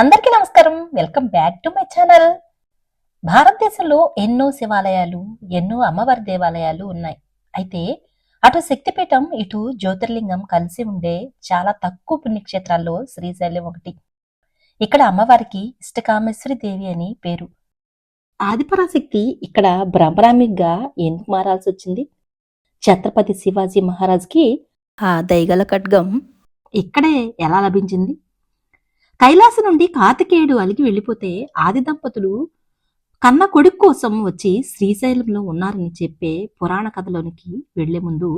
అందరికీ నమస్కారం. Welcome back to my channel. భారతదేశంలో ఎన్నో శివాలయాలు ఎన్నో అమ్మవారి దేవాలయాలు ఉన్నాయి. అయితే అటు శక్తిపీఠం ఇటు జ్యోతిర్లింగం కలిసి ఉండే చాలా తక్కువ పుణ్యక్షేత్రాల్లో శ్రీశైలం ఒకటి. ఇక్కడ అమ్మవారికి ఇష్టకామేశ్వరి దేవి అని పేరు. ఆదిపరాశక్తి ఇక్కడ బ్రహ్మరామిగా ఎందుకు మారాల్సి వచ్చింది? ఛత్రపతి శివాజీ మహారాజ్కి ఆ దైగల ఖడ్గం ఇక్కడే ఎలా లభించింది? కైలాసం నుండి కార్తికేయుడు అలిగి వెళ్ళిపోతే ఆది దంపతులు కన్న కొడుకు కోసం వచ్చి శ్రీశైలంలో ఉన్నారని చెప్పే పురాణ కథలోనికి వెళ్ళే ముందు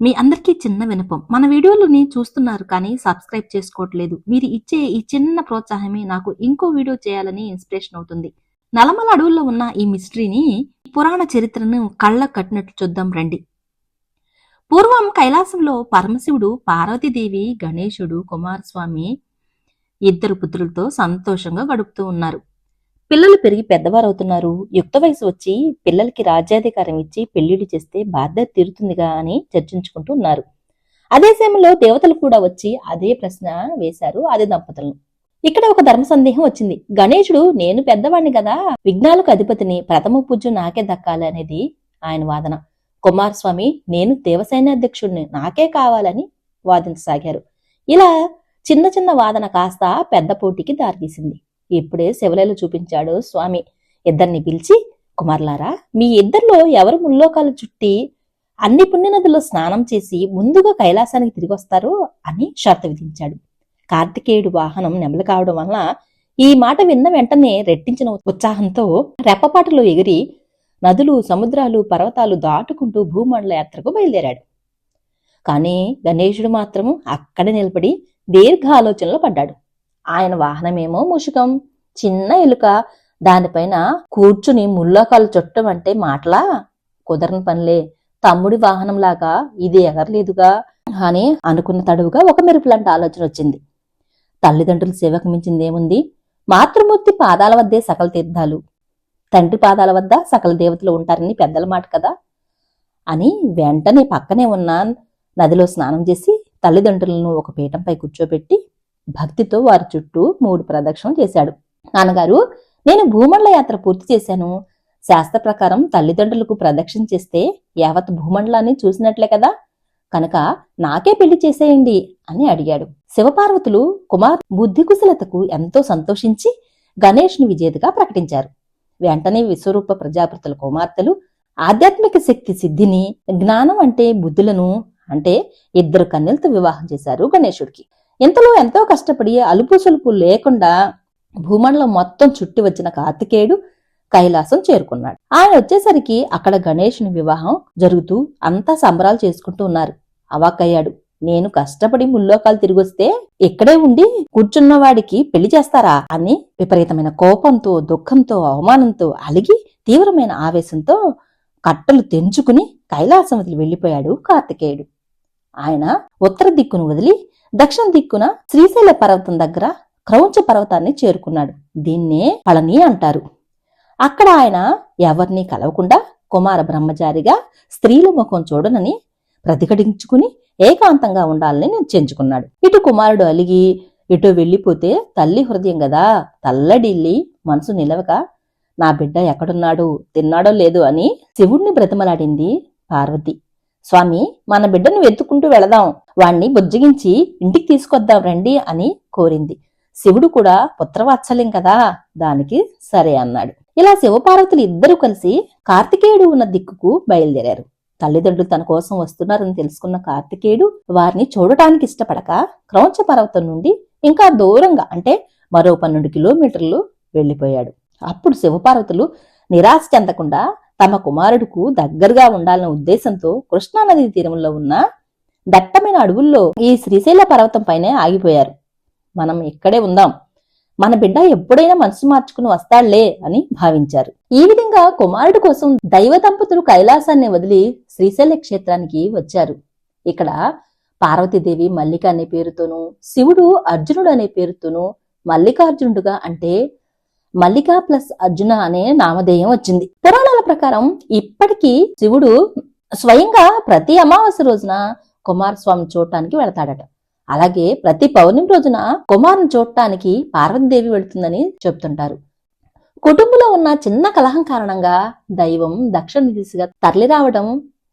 మీ అందరికీ చిన్న వినపం. మన వీడియోలని చూస్తున్నారు కానీ సబ్స్క్రైబ్ చేసుకోవట్లేదు. మీరు ఇచ్చే ఈ చిన్న ప్రోత్సాహమే నాకు ఇంకో వీడియో చేయాలని ఇన్స్పిరేషన్ అవుతుంది. నలమల అడవుల్లో ఉన్న ఈ మిస్టరీని పురాణ చరిత్రను కళ్ళ కట్టినట్లు చూద్దాం రండి. పూర్వం కైలాసంలో పరమశివుడు పార్వతీదేవి గణేశుడు కుమారస్వామి ఇద్దరు పుత్రులతో సంతోషంగా గడుపుతూ ఉన్నారు. పిల్లలు పెరిగి పెద్దవారవుతున్నారు. యుక్త వయసు వచ్చి పిల్లలకి రాజ్యాధికారం ఇచ్చి పెళ్ళిళ్ళు చేస్తే బాధ్యత తీరుతుందిగా అని చర్చించుకుంటూ ఉన్నారు. అదే సమయంలో దేవతలు కూడా వచ్చి అదే ప్రశ్న వేశారు అదే దంపతులను. ఇక్కడ ఒక ధర్మ సందేహం వచ్చింది. గణేశుడు నేను పెద్దవాణ్ణి కదా విఘ్నాలకు అధిపతిని ప్రథమ పూజ్యం నాకే దక్కాలి అనేది ఆయన వాదన. కుమారస్వామి నేను దేవసేన అధ్యక్షుడిని నాకే కావాలని వాదించసాగారు. ఇలా చిన్న చిన్న వాదన కాస్త పెద్ద పోటీకి దారితీసింది. ఇప్పుడే శివలేలు చూపించాడు స్వామి. ఇద్దరిని పిలిచి కుమార్లారా మీ ఇద్దరిలో ఎవరు ముల్లోకాలు చుట్టి అన్ని పుణ్యనదుల్లో స్నానం చేసి ముందుగా కైలాసానికి తిరిగి వస్తారో? అని షరతు విధించాడు. కార్తికేయుడు వాహనం నెమలు కావడం వల్ల ఈ మాట విన్న వెంటనే రెట్టించిన ఉత్సాహంతో రెప్పపాటలో ఎగిరి నదులు సముద్రాలు పర్వతాలు దాటుకుంటూ భూమండల యాత్రకు బయలుదేరాడు. కానీ గణేశుడు మాత్రము అక్కడ నిలబడి దీర్ఘ ఆలోచనలో పడ్డాడు. ఆయన వాహనమేమో ముషుకం. చిన్న ఎలుక. దానిపైన కూర్చుని ముల్లోకాలు చుట్టం అంటే మాటలా? కుదరని పనిలే. తమ్ముడి వాహనంలాగా ఇది ఎగరలేదుగా? అని అనుకున్న తడువుగా ఒక మెరుపులాంటి ఆలోచన వచ్చింది. తల్లిదండ్రుల సేవకు మించిందేముంది మాతృమూర్తి పాదాల వద్దే సకల తీర్థాలు. తండ్రి పాదాల వద్ద సకల దేవతలు ఉంటారని పెద్దల మాట కదా? అని వెంటనే పక్కనే ఉన్న నదిలో స్నానం చేసి తల్లిదండ్రులను ఒక పీఠంపై కూర్చోబెట్టి భక్తితో వారి చుట్టూ మూడు ప్రదక్షిణలు చేశాడు. నాన్నగారు నేను భూమండల యాత్ర పూర్తి చేశాను. శాస్త్ర ప్రకారం తల్లిదండ్రులకు ప్రదక్షిణ చేస్తే యావత్ భూమండలాన్ని చూసినట్లే కదా? కనుక నాకే పెళ్ళి చేసేయండి అని అడిగాడు. శివపార్వతులు కుమార్ బుద్ధి కుశలతకు ఎంతో సంతోషించి గణేష్ని విజేతగా ప్రకటించారు. వెంటనే విశ్వరూప ప్రజాపతుల కుమార్తెలు ఆధ్యాత్మిక శక్తి సిద్ధిని జ్ఞానం అంటే బుద్ధులను అంటే ఇద్దరు కన్యలతో వివాహం చేశారు గణేశుడికి. ఇంతలో ఎంతో కష్టపడి అలుపు సులుపు లేకుండా భూమండలం మొత్తం చుట్టి వచ్చిన కార్తికేయుడు కైలాసం చేరుకున్నాడు. ఆయన వచ్చేసరికి అక్కడ గణేషుని వివాహం జరుగుతూ అంతా సంబరాలు చేసుకుంటూ ఉన్నారు. అవాకయ్యాడు నేను కష్టపడి ముల్లోకాలు తిరిగొస్తే ఇక్కడే ఉండి కూర్చున్న వాడికి పెళ్ళి చేస్తారా? అని విపరీతమైన కోపంతో దుఃఖంతో అవమానంతో అలిగి తీవ్రమైన ఆవేశంతో కట్టలు తెంచుకుని కైలాసం వదిలి వెళ్ళిపోయాడు కార్తికేయుడు. ఆయన ఉత్తర దిక్కును వదిలి దక్షిణ దిక్కున శ్రీశైల పర్వతం దగ్గర క్రౌంచ పర్వతాన్ని చేరుకున్నాడు. దీన్నే పళని అంటారు. అక్కడ ఆయన ఎవరిని కలవకుండా కుమార బ్రహ్మచారిగా స్త్రీల ముఖం చూడనని ప్రతిఘటించుకుని ఏకాంతంగా ఉండాలని నిశ్చయించుకున్నాడు. ఇటు కుమారుడు అలిగి ఇటు వెళ్ళిపోతే తల్లి హృదయం గదా తల్లడిల్లి మనసు నిలవక నా బిడ్డ ఎక్కడున్నాడు? తిన్నాడో లేదు అని శివుణ్ణి బ్రతిమలాడింది పార్వతి. స్వామి మన బిడ్డను వెతుక్కుంటూ వెళదాం. వాణ్ణి బుజ్జగించి ఇంటికి తీసుకొద్దాం రండి అని కోరింది. శివుడు కూడా పుత్రవాత్సల్యం కదా? దానికి సరే అన్నాడు. ఇలా శివపార్వతులు ఇద్దరూ కలిసి కార్తికేయుడు ఉన్న దిక్కుకు బయలుదేరారు. తల్లిదండ్రులు తన కోసం వస్తున్నారని తెలుసుకున్న కార్తికేయుడు వారిని చూడటానికి ఇష్టపడక క్రౌంచ పర్వతం నుండి ఇంకా దూరంగా అంటే మరో పన్నెండు కిలోమీటర్లు వెళ్ళిపోయాడు అప్పుడు శివపార్వతులు నిరాశ చెందకుండా తమ కుమారుడుకు దగ్గరగా ఉండాలన్న ఉద్దేశంతో కృష్ణానది తీరంలో ఉన్న దట్టమైన అడవుల్లో ఈ శ్రీశైల పర్వతం పైనే ఆగిపోయారు. మనం ఇక్కడే ఉందాం. మన బిడ్డ ఎప్పుడైనా మనసు మార్చుకుని వస్తాళ్ళే అని భావించారు. ఈ విధంగా కుమారుడు కోసం దైవ దంపతులు కైలాసాన్ని వదిలి శ్రీశైల క్షేత్రానికి వచ్చారు. ఇక్కడ పార్వతీదేవి మల్లిక అనే పేరుతోనూ శివుడు అర్జునుడు అనే పేరుతోనూ మల్లికార్జునుడుగా అంటే మల్లిక ప్లస్ అర్జున అనే నామధేయం వచ్చింది. పురాణాల ప్రకారం ఇప్పటికీ శివుడు స్వయంగా ప్రతి అమావాస్య రోజున కుమారస్వామి చూడటానికి వెళతాడట. అలాగే ప్రతి పౌర్ణమి రోజున కుమారుని చూడటానికి పార్వతీదేవి వెళుతుందని చెప్తుంటారు కుటుంబంలో ఉన్న చిన్న కలహం కారణంగా దైవం దక్షిణ దిశగా తరలి రావడం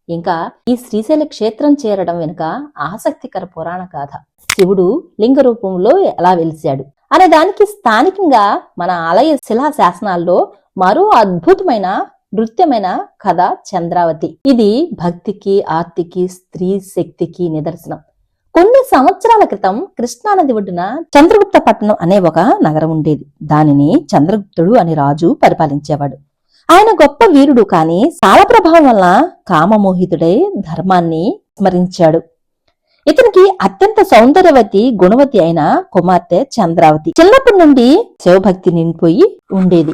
ఇంకా ఈ శ్రీశైల క్షేత్రం చేరడం వెనుక ఆసక్తికర పురాణ గాథ. శివుడు లింగ రూపంలో ఎలా వెలిశాడు? అనే దానికి స్థానికంగా మన ఆలయ శిలా శాసనాల్లో మరో అద్భుతమైన నృత్యమైన కథ చంద్రావతి. ఇది భక్తికి ఆర్తికి స్త్రీ శక్తికి నిదర్శనం. కొన్ని సంవత్సరాల క్రితం కృష్ణానది ఒడ్డున చంద్రగుప్త పట్టణం అనే ఒక నగరం ఉండేది. దానిని చంద్రగుప్తుడు అనే రాజు పరిపాలించేవాడు. ఆయన గొప్ప వీరుడు కాని సాల ప్రభావం వల్ల కామమోహితుడై ధర్మాన్ని స్మరించాడు. ఇతనికి అత్యంత సౌందర్యవతి గుణవతి అయిన కుమార్తె చంద్రావతి. చిన్నప్పటి నుండి శివభక్తి నిండిపోయి ఉండేది.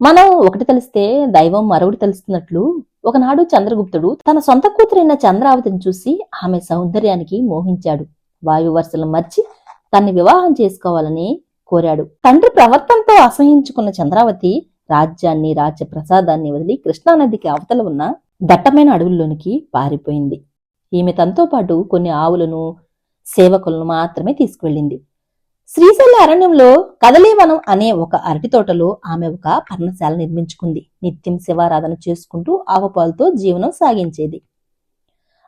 మనం ఒకటి తెలిస్తే దైవం మరొకటి తెలుస్తున్నట్లు ఒకనాడు చంద్రగుప్తుడు తన సొంత కూతురైన చంద్రావతిని చూసి ఆమె సౌందర్యానికి మోహించాడు. వాయువర్షలు మర్చి తన్ని వివాహం చేసుకోవాలని కోరాడు. తండ్రి ప్రవర్తనతో అసహించుకున్న చంద్రావతి రాజ్యాన్ని రాజ్య ప్రసాదాన్ని వదిలి కృష్ణానదికి అవతల ఉన్న దట్టమైన అడవుల్లోనికి పారిపోయింది. ఈమె తనతో పాటు కొన్ని ఆవులను సేవకులను మాత్రమే తీసుకువెళ్ళింది. శ్రీశైల అరణ్యంలో కదలీవనం అనే ఒక అరటి తోటలో ఆమె ఒక పర్ణశాల నిర్మించుకుంది. నిత్యం శివారాధన చేసుకుంటూ ఆవుపాలతో జీవనం సాగించేది.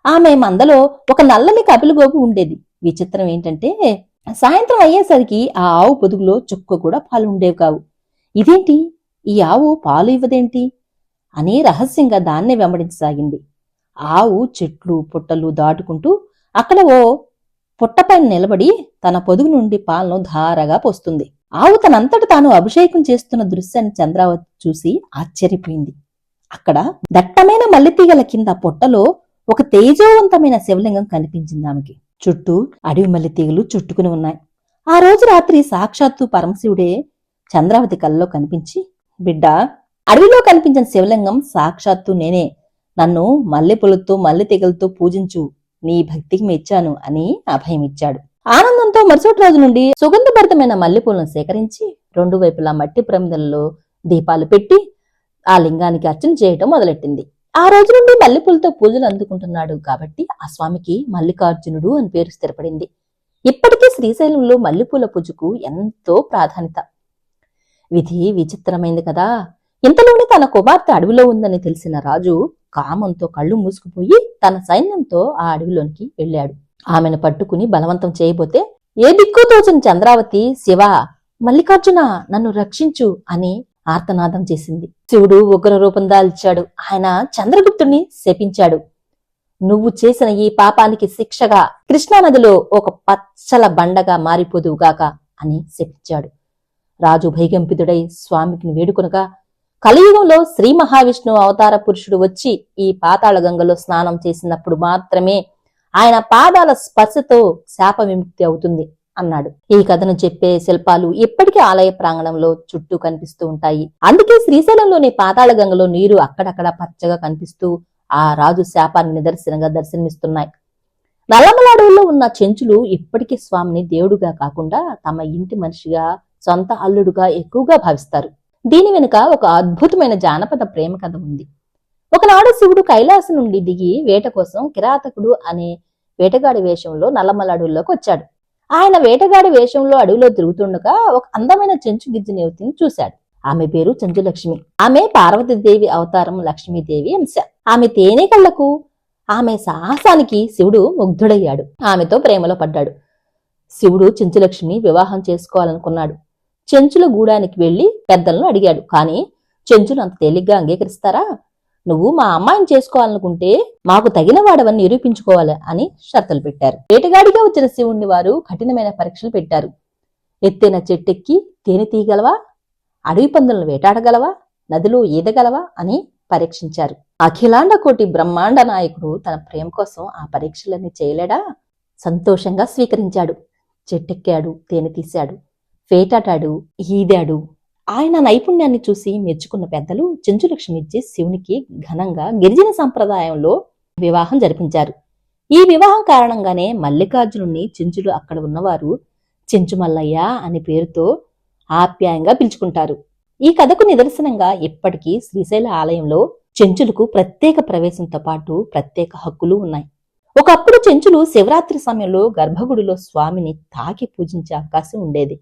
ఆమె మందలో ఒక నల్లని కపిలగోపు ఉండేది. విచిత్రం ఏంటంటే సాయంత్రం అయ్యేసరికి ఆ ఆవు పొదుగులో చుక్క కూడా పాలు ఉండేవి కావు. ఇదేంటి? ఈ ఆవు పాలు ఇవ్వదేంటి? అని రహస్యంగా దాన్నే వెంబడించసాగింది. ఆవు చెట్లు పుట్టలు దాటుకుంటూ అక్కడ ఓ పుట్టపైన నిలబడి తన పొదుగు నుండి పాలను ధారగా పోస్తుంది. ఆవు తనంతట తాను అభిషేకం చేస్తున్న దృశ్యాన్ని చంద్రావతి చూసి ఆశ్చర్యపోయింది. అక్కడ దట్టమైన మల్లెతీగల కింద పొట్టలో ఒక తేజోవంతమైన శివలింగం కనిపించింది ఆమెకి. చుట్టూ అడవి మల్లెతీగలు చుట్టుకుని ఉన్నాయి. ఆ రోజు రాత్రి సాక్షాత్తు పరమశివుడే చంద్రావతి కళ్ళలో కనిపించి బిడ్డ అడవిలో కనిపించిన శివలింగం సాక్షాత్తు నేనే. నన్ను మల్లెపూలతో మల్లెతీగలతో పూజించు. నీ భక్తికి మెచ్చాను అని అభయమిచ్చాడు. ఆనందంతో మరుసటి రోజు నుండి సుగంధభరితమైన మల్లెపూలను సేకరించి రెండు వైపులా మట్టి ప్రమిదల్లో దీపాలు పెట్టి ఆ లింగానికి అర్చన చేయటం మొదలెట్టింది. ఆ రోజు నుండి మల్లెపూలతో పూజలు అందుకుంటున్నాడు కాబట్టి ఆ స్వామికి మల్లికార్జునుడు అని పేరు స్థిరపడింది. ఇప్పటికీ శ్రీశైలంలో మల్లెపూల పూజకు ఎంతో ప్రాధాన్యత. విధి విచిత్రమైంది కదా. ఇంతలోనే తన కుమార్తె అడవిలో ఉందని తెలిసిన రాజు కామంతో కళ్ళు మూసుకుపోయి తన సైన్యంతో ఆ అడవిలోనికి వెళ్ళాడు. ఆమెను పట్టుకుని బలవంతం చేయబోతే ఏ దిక్కు తోచిన చంద్రావతి శివ మల్లికార్జున నన్ను రక్షించు అని ఆర్తనాదం చేసింది. శివుడు ఉగ్ర రూపం దాల్చాడు. ఆయన చంద్రగుప్తుని శపించాడు. నువ్వు చేసిన ఈ పాపానికి శిక్షగా కృష్ణానదిలో ఒక పచ్చల బండగా మారిపోదువుగాక అని శపించాడు. రాజు భైగంపితుడై స్వామికి వేడుకొనగా కలియుగంలో శ్రీ మహావిష్ణువు అవతార పురుషుడు వచ్చి ఈ పాతాళ గంగలో స్నానం చేసినప్పుడు మాత్రమే ఆయన పాదాల స్పర్శతో శాప విముక్తి అవుతుంది అన్నాడు. ఈ కథను చెప్పే శిల్పాలు ఇప్పటికీ ఆలయ ప్రాంగణంలో చుట్టూ కనిపిస్తూ ఉంటాయి. అందుకే శ్రీశైలంలోని పాతాళ గంగలో నీరు అక్కడక్కడ పచ్చగా కనిపిస్తూ ఆ రాజు శాపాన్ని నిదర్శనంగా దర్శనమిస్తున్నాయి. నల్లమల అడవుల్లో ఉన్న చెంచులు ఇప్పటికీ స్వామిని దేవుడుగా కాకుండా తమ ఇంటి మనిషిగా సొంత అల్లుడుగా ఎక్కువగా భావిస్తారు. దీని వెనుక ఒక అద్భుతమైన జానపద ప్రేమ కథ ఉంది. ఒకనాడు శివుడు కైలాసం నుండి దిగి వేట కోసం కిరాతకుడు అనే వేటగాడి వేషంలో నల్లమల అడవుల్లోకి వచ్చాడు. ఆయన వేటగాడి వేషంలో అడవిలో తిరుగుతుండగా ఒక అందమైన చెంచు గిజ్జిన యువతిని చూశాడు. ఆమె పేరు చెంచులక్ష్మి. ఆమె పార్వతీదేవి అవతారం లక్ష్మీదేవి అంశ. ఆమె తేనె కళ్ళకు ఆమె సాహసానికి శివుడు ముగ్ధుడయ్యాడు. ఆమెతో ప్రేమలో పడ్డాడు. శివుడు చెంచులక్ష్మిని వివాహం చేసుకోవాలనుకున్నాడు. చెంచుల గూడానికి వెళ్ళి పెద్దలను అడిగాడు. కానీ చెంచులు అంత తేలిగ్గా అంగీకరిస్తారా? నువ్వు మా అమ్మాయిని చేసుకోవాలనుకుంటే మాకు తగిన వాడవని నిరూపించుకోవాలి అని షరతులు పెట్టారు. వేటగాడిగా వచ్చిన శివుణ్ణి వారు కఠినమైన పరీక్షలు పెట్టారు. ఎత్తైన చెట్టెక్కి తేనె తీయగలవా? అడవి పందులను వేటాడగలవా? నదిలో ఈదగలవా? అని పరీక్షించారు. అఖిలాండ కోటి బ్రహ్మాండ నాయకుడు తన ప్రేమ కోసం ఆ పరీక్షలన్నీ చేయలేడా? సంతోషంగా స్వీకరించాడు. చెట్టెక్కాడు తేనె తీశాడు. వేటాడాడు ఈదాడు ఆయన నైపుణ్యాన్ని చూసి మెచ్చుకున్న పెద్దలు చెంచులక్ష్మిచ్చి శివునికి ఘనంగా గిరిజన సంప్రదాయంలో వివాహం జరిపించారు. ఈ వివాహం కారణంగానే మల్లికార్జునుని చెంచులు అక్కడ ఉన్నవారు చెంచు మల్లయ్య అనే పేరుతో ఆప్యాయంగా పిలుచుకుంటారు. ఈ కథకు నిదర్శనంగా ఇప్పటికీ శ్రీశైల ఆలయంలో చెంచులకు ప్రత్యేక ప్రవేశంతో పాటు ప్రత్యేక హక్కులు ఉన్నాయి. ఒకప్పుడు చెంచులు శివరాత్రి సమయంలో గర్భగుడిలో స్వామిని తాకి పూజించే అవకాశం ఉండేది.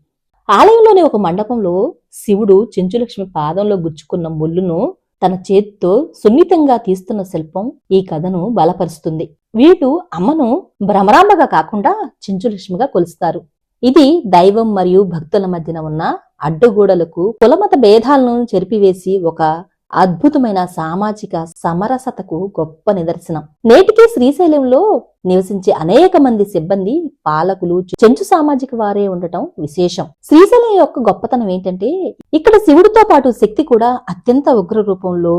ఆలయంలోని ఒక మండపంలో శివుడు చెంచులక్ష్మి పాదంలో గుచ్చుకున్న ముళ్ళును తన చేత్తో సున్నితంగా తీస్తున్న శిల్పం ఈ కథను బలపరుస్తుంది. వీటు అమ్మను భ్రమరాంబగా కాకుండా చెంచులక్ష్మిగా కొలుస్తారు. ఇది దైవం మరియు భక్తుల మధ్యన ఉన్న అడ్డుగోడలకు కులమత భేదాలను చెరిపివేసి ఒక అద్భుతమైన సామాజిక సమరసతకు గొప్ప నిదర్శనం. నేటికి శ్రీశైలంలో నివసించే అనేక మంది సిబ్బంది పాలకులు చెంచు సామాజిక వారే ఉండటం విశేషం. శ్రీశైలం యొక్క గొప్పతనం ఏంటంటే ఇక్కడ శివుడితో పాటు శక్తి కూడా అత్యంత ఉగ్ర రూపంలో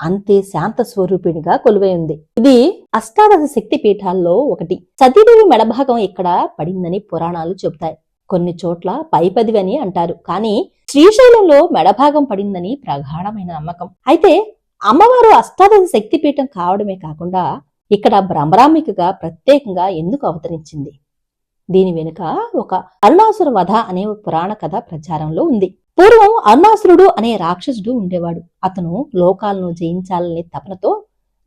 అంతే శాంత స్వరూపిణిగా కొలువై ఉంది. ఇది అష్టాదశ శక్తి పీఠాల్లో ఒకటి. సతీదేవి మెడభాగం ఇక్కడ పడిందని పురాణాలు చెబుతాయి. కొన్ని చోట్ల పైపదివి అని అంటారు. కానీ శ్రీశైలంలో మెడభాగం పడిందని ప్రగాఢమైన నమ్మకం. అయితే అమ్మవారు అష్టాదశ శక్తిపీఠం కావడమే కాకుండా ఇక్కడ భ్రమరామికగా ప్రత్యేకంగా ఎందుకు అవతరించింది? దీని వెనుక ఒక అరుణాసుర వధ అనే పురాణ కథ ప్రచారంలో ఉంది. పూర్వం అరుణాసురుడు అనే రాక్షసుడు ఉండేవాడు. అతను లోకాలను జయించాలనే తపనతో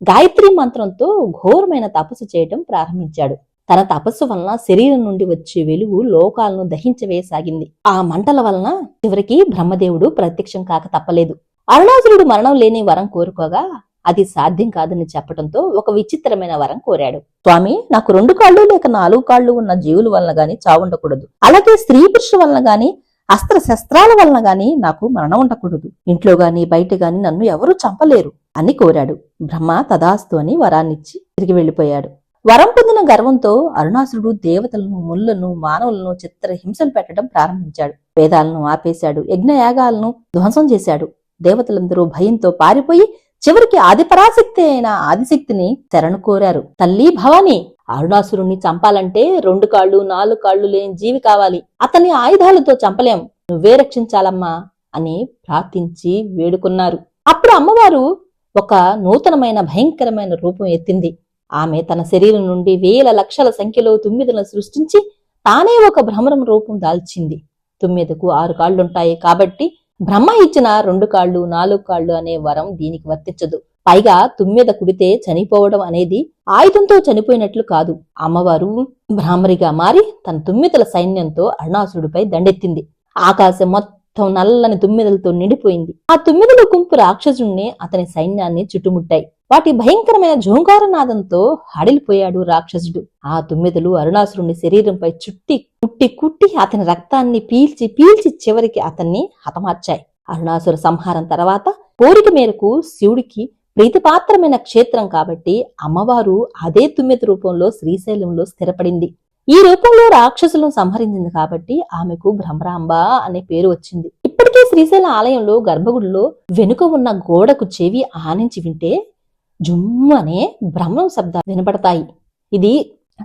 గాయత్రి మంత్రంతో ఘోరమైన తపస్సు చేయడం ప్రారంభించాడు. తన తపస్సు వలన శరీరం నుండి వచ్చే వెలుగు లోకాలను దహించవేయసాగింది. ఆ మంటల వలన చివరికి బ్రహ్మదేవుడు ప్రత్యక్షం కాక తప్పలేదు. అరుణాసురుడు మరణం లేని వరం కోరుకోగా అది సాధ్యం కాదని చెప్పడంతో ఒక విచిత్రమైన వరం కోరాడు. స్వామి నాకు రెండు కాళ్ళు లేక నాలుగు కాళ్ళు ఉన్న జీవుల వలన గాని చావుండకూడదు అలాగే స్త్రీ పురుషుల వలన గాని అస్త్ర శస్త్రాల వలన గాని నాకు మరణం ఉండకూడదు. ఇంట్లో గాని బయట గాని నన్ను ఎవరూ చంపలేరు అని కోరాడు. బ్రహ్మ తదాస్తు అని వరాన్నిచ్చి తిరిగి వెళ్ళిపోయాడు వరం పొందిన గర్వంతో అరుణాసురుడు దేవతలను ముళ్ళను మానవులను చిత్ర హింసలు పెట్టడం ప్రారంభించాడు. వేదాలను ఆపేశాడు. యజ్ఞయాగాలను ధ్వంసం చేశాడు. దేవతలందరూ భయంతో పారిపోయి చివరికి ఆదిపరాశక్తి అయిన ఆదిశక్తిని శరణు కోరారు. తల్లి భవాని అరుణాసురుణ్ణి చంపాలంటే రెండు కాళ్ళు నాలుగు కాళ్ళు లేని జీవి కావాలి. అతని ఆయుధాలతో చంపలేం. నువ్వే రక్షించాలమ్మా అని ప్రార్థించి వేడుకున్నారు. అప్పుడు అమ్మవారు ఒక నూతనమైన భయంకరమైన రూపం ఎత్తింది. ఆమె తన శరీరం నుండి వేల లక్షల సంఖ్యలో తుమ్మిదలను సృష్టించి తానే ఒక భ్రమరం రూపం దాల్చింది. తుమ్మిదకు ఆరు కాళ్ళుంటాయి కాబట్టి బ్రహ్మ ఇచ్చిన రెండు కాళ్ళు నాలుగు కాళ్ళు అనే వరం దీనికి వర్తించదు. పైగా తుమ్మెద కుడితే చనిపోవడం అనేది ఆయుధంతో చనిపోయినట్లు కాదు. అమ్మవారు భ్రామరిగా మారి తన తుమ్మిదల సైన్యంతో అరుణాసురుడిపై దండెత్తింది. ఆకాశం మొత్తం నల్లని తుమ్మిదలతో నిండిపోయింది. ఆ తుమ్మిదల గుంపు రాక్షసుణ్ణి అతని సైన్యాన్ని చుట్టుముట్టాయి. వాటి భయంకరమైన జోంకారనాదంతో హడిలిపోయాడు రాక్షసుడు. ఆ తుమ్మెదలు అరుణాసురుని శరీరంపై చుట్టి కుట్టి కుట్టి అతని రక్తాన్ని పీల్చి పీల్చి చివరికి అతన్ని హతమార్చాయి. అరుణాసుర సంహారం తర్వాత కోరిక మేరకు శివుడికి ప్రీతిపాత్రమైన క్షేత్రం కాబట్టి అమ్మవారు అదే తుమ్మెద రూపంలో శ్రీశైలంలో స్థిరపడింది. ఈ రూపంలో రాక్షసులను సంహరించింది కాబట్టి ఆమెకు భ్రమరాంబ అనే పేరు వచ్చింది. ఇప్పటికీ శ్రీశైల ఆలయంలో గర్భగుడిలో వెనుక ఉన్న గోడకు చెవి ఆనించి వింటే జుమ్ము అనే బ్రహ్మం శబ్దాలు వినపడతాయి ఇది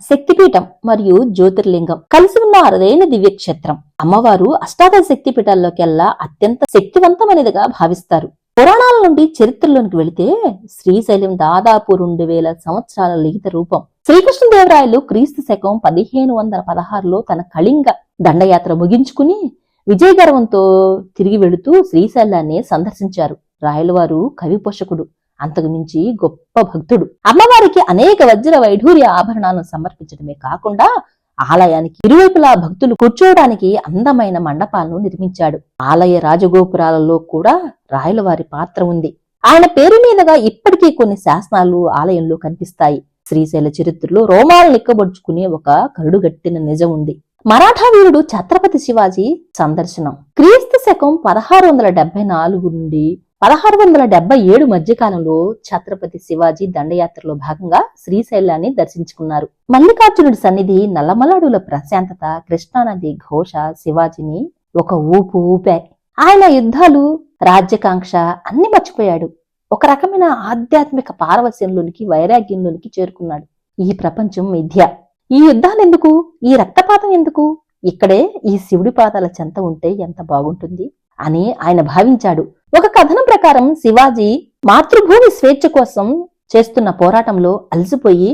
శక్తిపీఠం మరియు జ్యోతిర్లింగం. కలిసి ఉన్న అరుదైన దివ్యక్షేత్రం. అమ్మవారు అష్టాదశ శక్తిపీఠాల్లోకెల్లా అత్యంత శక్తివంతమైనదిగా భావిస్తారు. పురాణాల నుండి చరిత్రలోనికి వెళితే శ్రీశైలం దాదాపు రెండు వేల సంవత్సరాల లిఖిత రూపం. శ్రీకృష్ణదేవరాయలు క్రీస్తు శకం పదిహేను వందల పదహారులో తన కళింగ దండయాత్ర ముగించుకుని విజయగర్వంతో తిరిగి వెళుతూ శ్రీశైలాన్ని సందర్శించారు. రాయలవారు కవి పోషకుడు. అంతకు మించి గొప్ప భక్తుడు. అమ్మవారికి అనేక వజ్ర వైఢూర్య ఆభరణాలను సమర్పించడమే కాకుండా ఆలయానికి ఇరువైపులా భక్తులు కూర్చోవడానికి అందమైన మండపాలను నిర్మించాడు. ఆలయ రాజగోపురాలలో కూడా రాయలవారి పాత్ర ఉంది. ఆయన పేరు మీదుగా ఇప్పటికీ కొన్ని శాసనాలు ఆలయంలో కనిపిస్తాయి. శ్రీశైల చరిత్రలో రోమాలు నిక్కబొడుచుకునే ఒక కరుడుగట్టిన నిజం ఉంది. మరాఠా వీరుడు ఛత్రపతి శివాజీ సందర్శనం. క్రీస్తు శకం పదహారు వందల డెబ్బై నాలుగు నుండి పదహారు వందల డెబ్బై ఏడు మధ్యకాలంలో ఛత్రపతి శివాజీ దండయాత్రలో భాగంగా శ్రీశైలాన్ని దర్శించుకున్నారు. మల్లికార్జునుడి సన్నిధి నల్లమలాడుల ప్రశాంతత కృష్ణానది ఘోష శివాజీని ఒక ఊపు ఊపాయి ఆయన యుద్ధాలు రాజ్యకాంక్ష అన్ని మర్చిపోయాడు. ఒక రకమైన ఆధ్యాత్మిక పారవస్యంలోనికి వైరాగ్యంలోనికి చేరుకున్నాడు. ఈ ప్రపంచం మిథ్య. ఈ యుద్ధాలెందుకు? ఈ రక్తపాతం ఎందుకు? ఇక్కడే ఈ శివుడి పాదాల చెంత ఉంటే ఎంత బాగుంటుంది? అని ఆయన భావించాడు. ఒక కథనం ప్రకారం శివాజీ మాతృభూమి స్వేచ్ఛ కోసం చేస్తున్న పోరాటంలో అలసిపోయి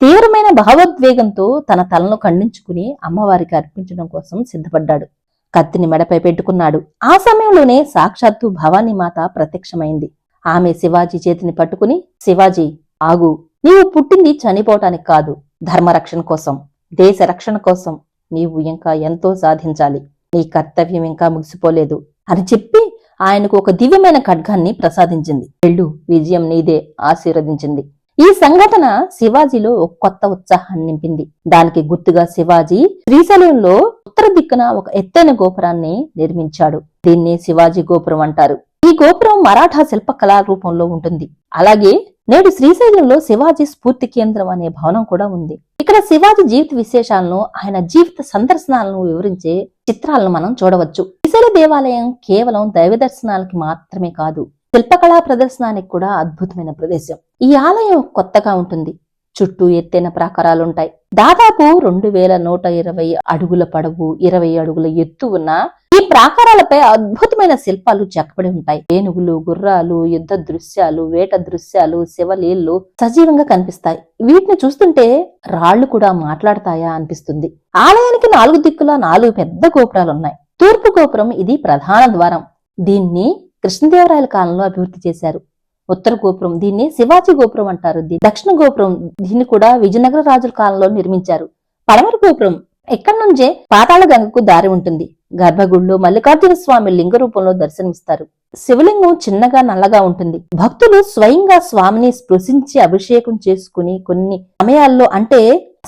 తీవ్రమైన భావోద్వేగంతో తన తలను ఖండించుకుని అమ్మవారికి అర్పించడం కోసం సిద్ధపడ్డాడు. కత్తిని మెడపై పెట్టుకున్నాడు. ఆ సమయంలోనే సాక్షాత్తు భవానీ మాత ప్రత్యక్షమైంది. ఆమె శివాజీ చేతిని పట్టుకుని శివాజీ ఆగు. నీవు పుట్టింది చనిపోవటానికి కాదు. ధర్మరక్షణ కోసం దేశ రక్షణ కోసం నీవు ఇంకా ఎంతో సాధించాలి. నీ కర్తవ్యం ఇంకా ముగిసిపోలేదు. అని చెప్పి ఆయనకు ఒక దివ్యమైన ఖడ్గాన్ని ప్రసాదించింది. వెళ్ళు విజయం నీదే ఆశీర్వదించింది. ఈ సంఘటన శివాజీలో ఒక కొత్త ఉత్సాహాన్ని నింపింది. దానికి గుర్తుగా శివాజీ శ్రీశైలంలో ఉత్తర దిక్కున ఒక ఎత్తైన గోపురాన్ని నిర్మించాడు. దీన్ని శివాజీ గోపురం అంటారు. ఈ గోపురం మరాఠా శిల్పకళా రూపంలో ఉంటుంది. అలాగే నేడు శ్రీశైలంలో శివాజీ స్ఫూర్తి కేంద్రం అనే భవనం కూడా ఉంది. ఇక్కడ శివాజీ జీవిత విశేషాలను ఆయన జీవిత సందర్శనాలను వివరించే చిత్రాలను మనం చూడవచ్చు. శ్రీశైల దేవాలయం కేవలం దైవ దర్శనాలకి మాత్రమే కాదు శిల్పకళా ప్రదర్శనానికి కూడా అద్భుతమైన ప్రదేశం. ఈ ఆలయం కొత్తగా ఉంటుంది. చుట్టూ ఎత్తైన ప్రాకారాలుంటాయి. దాదాపు రెండు వేల నూట ఇరవై అడుగుల పొడవు ఇరవై అడుగుల ఎత్తు ఉన్న ఈ ప్రాకారాలపై అద్భుతమైన శిల్పాలు చెక్కబడి ఉంటాయి. ఏనుగులు గుర్రాలు యుద్ధ దృశ్యాలు వేట దృశ్యాలు శివలీళ్ళు సజీవంగా కనిపిస్తాయి. వీటిని చూస్తుంటే రాళ్ళు కూడా మాట్లాడతాయా అనిపిస్తుంది. ఆలయానికి నాలుగు దిక్కులా నాలుగు పెద్ద గోపురాలున్నాయి. తూర్పు గోపురం ఇది ప్రధాన ద్వారం. దీన్ని కృష్ణదేవరాయల కాలంలో అభివృద్ధి చేశారు. ఉత్తర గోపురం దీన్ని శివాజీ గోపురం అంటారు. దక్షిణ గోపురం దీన్ని కూడా విజయనగర రాజుల కాలంలో నిర్మించారు. పడమర గోపురం ఎక్కడి నుంచే పాతాళ గంగకు దారి ఉంటుంది. గర్భగుడిలో మల్లికార్జున స్వామి లింగ రూపంలో దర్శనమిస్తారు. శివలింగం చిన్నగా నల్లగా ఉంటుంది. భక్తులు స్వయంగా స్వామిని స్పృశించి అభిషేకం చేసుకుని కొన్ని సమయాల్లో అంటే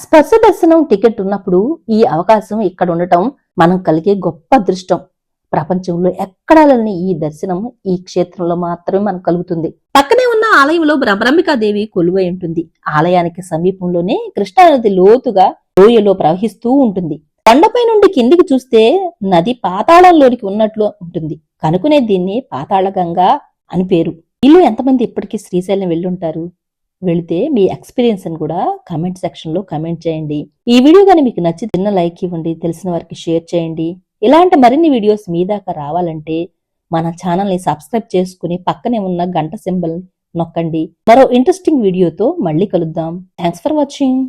స్పర్శ దర్శనం టికెట్ ఉన్నప్పుడు ఈ అవకాశం ఇక్కడ ఉండటం మనం కలిగే గొప్ప అదృష్టం ప్రపంచంలో ఎక్కడా లేని ఈ దర్శనం ఈ క్షేత్రంలో మాత్రమే మనకు కలుగుతుంది. పక్కనే ఉన్న ఆలయంలో దేవి కొలువై ఉంటుంది. ఆలయానికి సమీపంలోనే కృష్ణానది లోతుగా లోయలో ప్రవహిస్తూ ఉంటుంది. కొండపై నుండి కిందికి చూస్తే నది పాతాళంలోనికి ఉన్నట్లు ఉంటుంది. కనుకునే దీన్ని పాతాళగంగా అని పేరు. వీళ్ళు ఎంతమంది ఇప్పటికీ శ్రీశైలం వెళ్ళుంటారు? వెళితే మీ ఎక్స్పీరియన్స్ అని కూడా కమెంట్ సెక్షన్లో కమెంట్ చేయండి. ఈ వీడియో కానీ మీకు నచ్చి చిన్న లైక్ ఇవ్వండి తెలిసిన వారికి షేర్ చేయండి. ఇలాంటి మరిన్ని వీడియోస్ మీ దాకా రావాలంటే మన ఛానల్ని సబ్స్క్రైబ్ చేసుకుని పక్కనే ఉన్న గంట సింబల్ నొక్కండి. మరో ఇంట్రెస్టింగ్ వీడియోతో మళ్ళీ కలుద్దాం. Thanks for watching